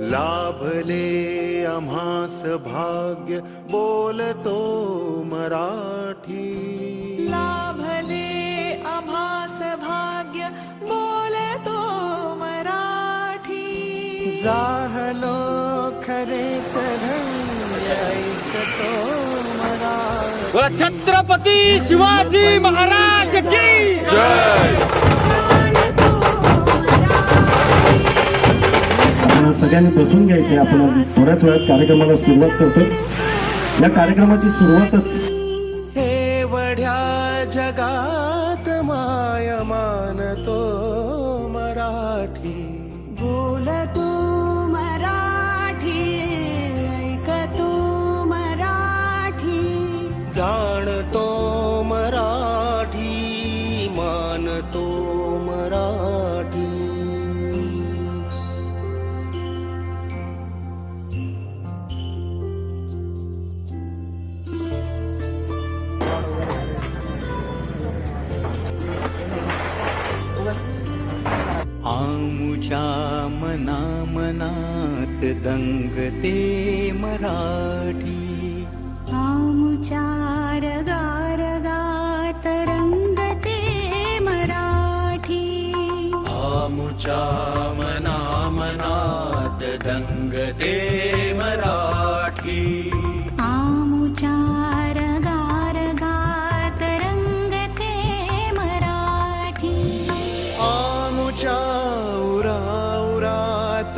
लाभले आम्हास भाग्य बोलतो मराठी. लाभले आभास भाग्य बोलतो मराठी. जाहलो खरे ऐकतो मराठी. बोला छत्रपती शिवाजी महाराज की आपण सगळ्यांनी बसून घ्यायचे. आपण थोड्याच वेळात कार्यक्रमाला सुरुवात करतो या कार्यक्रमाची सुरुवातच हे वढ्या जगात माय मानतो मराठी. बोलतो मराठी ऐकतो मराठी. जाणतो मराठी मानतो दंगते मराठी आमुचार गार गात रंगते मराठी आमुच्या मना मनात दंगते